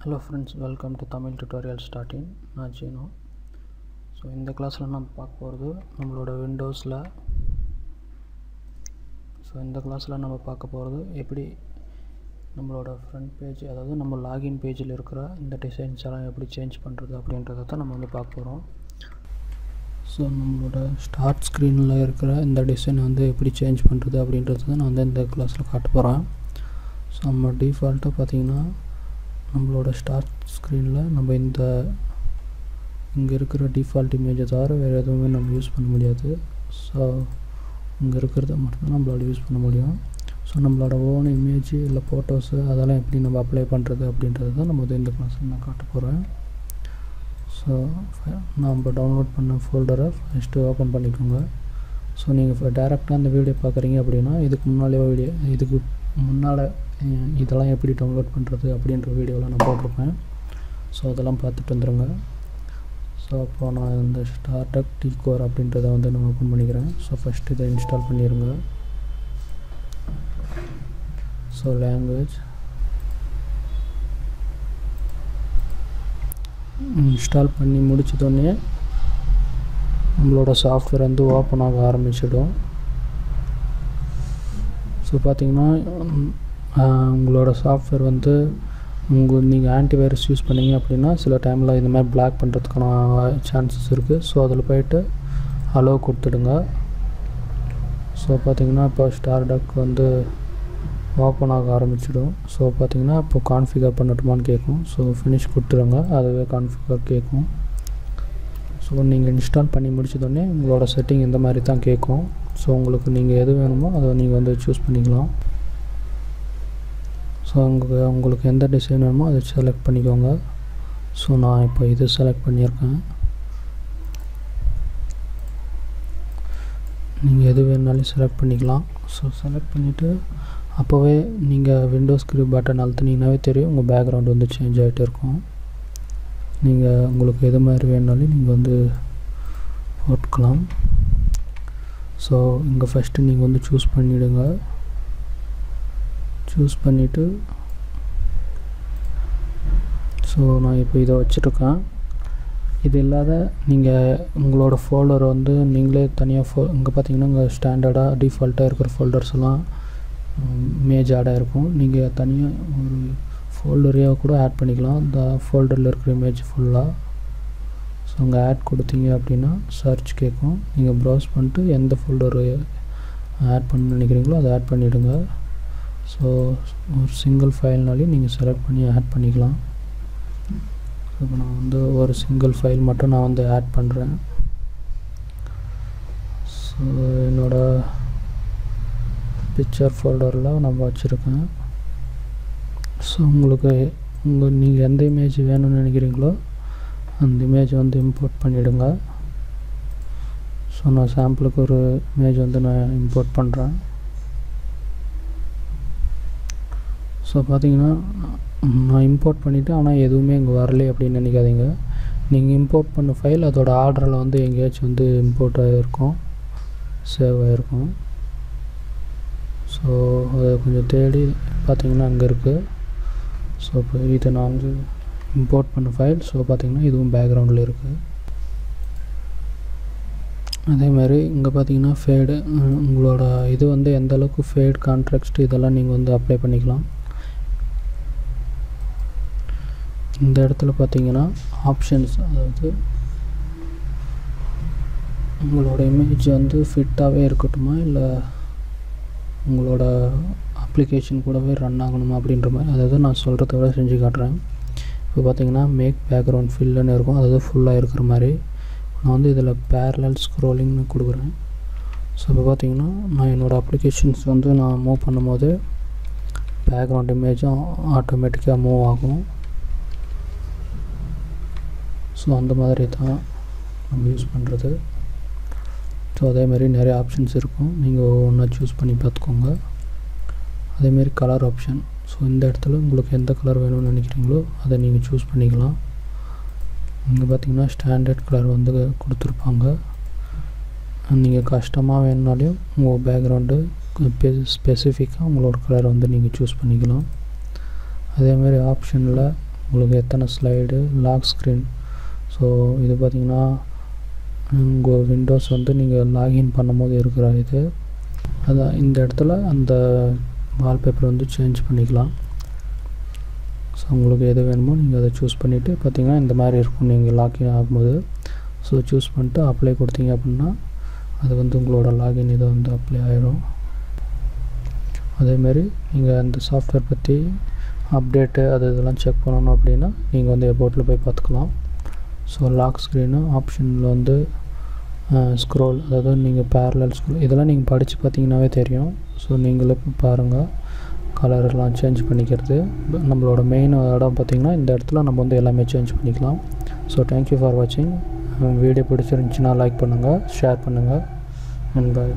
Hello friends welcome to Tamil tutorial starting நான் சீனோ so இந்த கிளாஸில் நம்ம பார்க்க போகிறது நம்மளோட விண்டோஸில் ஸோ இந்த கிளாஸில் நம்ம பார்க்க போகிறது எப்படி நம்மளோட ஃப்ரண்ட் பேஜ் அதாவது நம்ம லாகின் பேஜில் இருக்கிற இந்த டிசைன்ஸ் எல்லாம் எப்படி சேஞ்ச் பண்ணுறது அப்படின்றத தான் நம்ம வந்து பார்க்க போகிறோம் ஸோ நம்மளோட ஸ்டார்ட் ஸ்க்ரீனில் இருக்கிற இந்த டிசைன் வந்து எப்படி சேஞ்ச் பண்ணுறது அப்படின்றது தான் நான் வந்து இந்த கிளாஸில் காட்ட போகிறேன் ஸோ நம்ம டிஃபால்ட்டாக பார்த்திங்கன்னா நம்மளோட ஸ்டார்ட் ஸ்க்ரீனில் நம்ம இந்த இங்கே இருக்கிற டிஃபால்ட் இமேஜை தவிர வேறு எதுவுமே நம்ம யூஸ் பண்ண முடியாது. ஸோ இங்கே இருக்கிறத மட்டும்தான் நம்மளால் யூஸ் பண்ண முடியும். ஸோ நம்மளோட ஓன் இமேஜ் இல்லை ஃபோட்டோஸு அதெல்லாம் எப்படி நம்ம அப்ளை பண்ணுறது அப்படின்றது தான் நம்ம வந்து இந்த கிளாஸில் நான் காட்ட போகிறேன் ஸோ நம்ம டவுன்லோட் பண்ண ஃபோல்டரை ஃபஸ்ட்டு ஓப்பன் பண்ணிக்கோங்க. ஸோ நீங்கள் இப்போ டேரெக்டாக அந்த வீடியோ பார்க்குறீங்க அப்படின்னா இதுக்கு முன்னாலே வீடியோ இதுக்கு முன்னால் இதெல்லாம் எப்படி டவுன்லோட் பண்ணுறது அப்படின்ற வீடியோலாம் நான் போட்டிருப்பேன். ஸோ அதெல்லாம் பார்த்துட்டு வந்துடுங்க ஸோ அப்போ நான் இந்த ஸ்டார்டக் டி கோர் அப்படின்றத வந்து நான் ஓப்பன் பண்ணிக்கிறேன். ஸோ ஃபஸ்ட்டு இதை இன்ஸ்டால் பண்ணிடுங்க ஸோ லாங்குவேஜ் இன்ஸ்டால் பண்ணி முடிச்சதோடனே நம்மளோட சாஃப்ட்வேர் வந்து ஓப்பன் ஆக ஆரம்பிச்சிடும். ஸோ பார்த்தீங்கன்னா உங்களோட சாஃப்ட்வேர் வந்து உங்கள் நீங்கள் ஆன்டிவைரஸ் யூஸ் பண்ணீங்க அப்படின்னா சில டைமில் இந்த மாதிரி பிளாக் பண்ணுறதுக்கான சான்சஸ் இருக்குது ஸோ அதில் போயிட்டு அலோவ் கொடுத்துடுங்க. ஸோ பார்த்தீங்கன்னா இப்போ ஸ்டார்டக் வந்து ஓப்பன் ஆக ஆரம்பிச்சிடும். ஸோ பார்த்தீங்கன்னா இப்போ கான்ஃபிகர் பண்ணட்டுமான்னு கேட்கும். ஸோ ஃபினிஷ் கொடுத்துருங்க அதுவே கான்ஃபிகர் கேட்கும். ஸோ நீங்கள் இன்ஸ்டால் பண்ணி முடிச்சதோடனே உங்களோட செட்டிங் இந்த மாதிரி தான் கேட்கும். ஸோ உங்களுக்கு நீங்கள் எது வேணுமோ அதை நீங்கள் வந்து சூஸ் பண்ணிக்கலாம். ஸோ உங்களுக்கு உங்களுக்கு எந்த டிசைன் வேணுமோ அதை செலக்ட் பண்ணிக்கோங்க. ஸோ நான் இப்போ இது செலக்ட் பண்ணியிருக்கேன். நீங்கள் எது வேணுனாலும் செலக்ட் பண்ணிக்கலாம். ஸோ செலக்ட் பண்ணிவிட்டு அப்போவே நீங்கள் விண்டோஸ் கிரி பட்டன் அழுத்தினீங்கனாவே தெரியும் உங்கள் பேக்ரவுண்ட் வந்து சேஞ்ச் ஆகிட்டே இருக்கும். நீங்கள் உங்களுக்கு எது மாதிரி வேணுனாலும் நீங்கள் வந்து போட்டுக்கலாம். ஸோ இங்கே ஃபஸ்ட்டு நீங்கள் வந்து சூஸ் பண்ணிவிடுங்க சூஸ் பண்ணிவிட்டு ஸோ நான் இப்போ இதை வச்சுருக்கேன். இது இல்லாத நீங்கள் உங்களோட ஃபோல்டர் வந்து நீங்களே தனியாக ஃபோ இங்கே பார்த்தீங்கன்னா இங்கே ஸ்டாண்டர்டாக டிஃபால்ட்டாக இருக்கிற ஃபோல்டர்ஸ் எல்லாம் இமேஜ் ஆடாக இருக்கும். நீங்கள் தனியாக ஒரு ஃபோல்டரையாக கூட ஆட் பண்ணிக்கலாம். இந்த ஃபோல்டரில் இருக்கிற இமேஜ் ஃபுல்லாக ஸோ அங்கே ஆட் கொடுத்தீங்க அப்படின்னா சர்ச் கேட்கும். நீங்கள் ப்ரௌஸ் பண்ணிட்டு எந்த ஃபோல்டரு ஆட் பண்ண நினைக்கிறீங்களோ அதை ஆட் பண்ணிவிடுங்க ஸோ ஒரு சிங்கிள் ஃபைல்னாலே நீங்கள் செலக்ட் பண்ணி ஆட் பண்ணிக்கலாம். இப்போ நான் வந்து ஒரு சிங்கிள் ஃபைல் மட்டும் நான் வந்து ஆட் பண்ணுறேன் ஸோ என்னோடய பிக்சர் ஃபோல்டரில் நம்ம வச்சுருக்கேன். ஸோ உங்களுக்கு உங்கள் நீங்கள் எந்த இமேஜ் வேணும்னு நினைக்கிறீங்களோ அந்த இமேஜ் வந்து இம்போர்ட் பண்ணிவிடுங்க ஸோ நான் சாம்பிளுக்கு ஒரு இமேஜ் வந்து நான் இம்போர்ட் பண்ணுறேன் ஸோ பார்த்தீங்கன்னா நான் இம்போர்ட் பண்ணிவிட்டு ஆனால் எதுவுமே இங்கே வரலை அப்படின்னு நினைக்காதீங்க. நீங்கள் இம்போர்ட் பண்ண ஃபைல் அதோட ஆர்டரில் வந்து எங்கேயாச்சும் வந்து இம்போர்ட் ஆகிருக்கும் சேவ் ஆகிருக்கும் ஸோ அதை கொஞ்சம் தேடி பார்த்தீங்கன்னா அங்கே இருக்குது ஸோ இப்போ இதை நான் வந்து இம்போர்ட் பண்ண ஃபைல் ஸோ பார்த்திங்கன்னா இதுவும் பேக்ரவுண்டில் இருக்குது அதே மாதிரி இங்கே பார்த்தீங்கன்னா ஃபேடு உங்களோட இது வந்து எந்த அளவுக்கு ஃபேட் கான்ட்ராக்ட் இதெல்லாம் நீங்கள் வந்து அப்ளை பண்ணிக்கலாம். இந்த இடத்துல பார்த்தீங்கன்னா ஆப்ஷன்ஸ் அதாவது உங்களோட இமேஜ் வந்து ஃபிட்டாகவே இருக்கட்டுமா? இல்லை உங்களோட அப்ளிகேஷன் கூடவே ரன் ஆகணுமா அப்படின்ற மாதிரி? அதாவது நான் சொல்கிறத விட செஞ்சு காட்டுறேன். இப்போ பார்த்தீங்கன்னா மேக் பேக்ரவுண்ட் ஃபில்லுன்னு இருக்கும். அதாவது ஃபுல்லாக இருக்கிற மாதிரி. நான் வந்து இதில் பேரலல் ஸ்க்ரோலிங்னு கொடுக்குறேன். ஸோ இப்போ பார்த்தீங்கன்னா நான் என்னோடய அப்ளிகேஷன்ஸ் வந்து நான் மூவ் பண்ணும்போது பேக்ரவுண்ட் இமேஜும் ஆட்டோமேட்டிக்காக மூவ் ஆகும். ஸோ அந்த மாதிரி தான் நம்ம யூஸ் பண்ணுறது ஸோ அதேமாரி நிறைய ஆப்ஷன்ஸ் இருக்கும். நீங்கள் ஒவ்வொன்றா சூஸ் பண்ணி பார்த்துக்கோங்க. அதேமாரி கலர் ஆப்ஷன் ஸோ இந்த இடத்துல உங்களுக்கு எந்த கலர் வேணும்னு நினைக்கிறீங்களோ அதை நீங்கள் சூஸ் பண்ணிக்கலாம். இங்கே பார்த்தீங்கன்னா ஸ்டாண்டர்ட் கலர் வந்து கொடுத்துருப்பாங்க. நீங்கள் கஷ்டமாக வேணுனாலையும் உங்கள் பேக்ரவுண்டு ஸ்பெசிஃபிக்காக உங்களோட கலரை வந்து நீங்கள் சூஸ் பண்ணிக்கலாம். அதேமாரி ஆப்ஷனில் உங்களுக்கு எத்தனை ஸ்லைடு லாக் ஸ்க்ரீன் ஸோ இது பார்த்திங்கன்னா உங்கள் விண்டோஸ் வந்து நீங்கள் லாகின் பண்ணும்போது இருக்கிற இது. அதான் இந்த இடத்துல அந்த வால்பேப்பர் வந்து சேஞ்ச் பண்ணிக்கலாம். ஸோ உங்களுக்கு எது வேணுமோ நீங்கள் அதை சூஸ் பண்ணிவிட்டு பார்த்திங்கன்னா இந்த மாதிரி இருக்கும் நீங்கள் லாகின் ஆகும்போது. ஸோ சூஸ் பண்ணிட்டு அப்ளை கொடுத்தீங்க அப்படின்னா அது வந்து உங்களோட லாகின் இதை வந்து அப்ளை ஆயிடும் அதேமாரி நீங்கள் அந்த சாஃப்ட்வேர் பற்றி அப்டேட்டு அது இதெல்லாம் செக் பண்ணணும் அப்படின்னா நீங்கள் வந்து எபோட்டில் போய் பார்த்துக்கலாம். ஸோ லாக் ஸ்க்ரீனு ஆப்ஷனில் வந்து ஸ்க்ரோல் அதாவது நீங்கள் பேரலல் ஸ்க்ரோல் இதெல்லாம் நீங்கள் படித்து பார்த்தீங்கன்னாவே தெரியும். ஸோ நீங்களே பாருங்கள் கலரெல்லாம் சேஞ்ச் பண்ணிக்கிறது. நம்மளோட மெயின் இடம் பார்த்திங்கன்னா இந்த இடத்துல நம்ம வந்து எல்லாமே சேஞ்ச் பண்ணிக்கலாம். ஸோ தேங்க்யூ ஃபார் வாட்சிங் வீடியோ பிடிச்சிருந்துச்சின்னா லைக் பண்ணுங்கள் ஷேர் பண்ணுங்கள் அண்ட் பாய்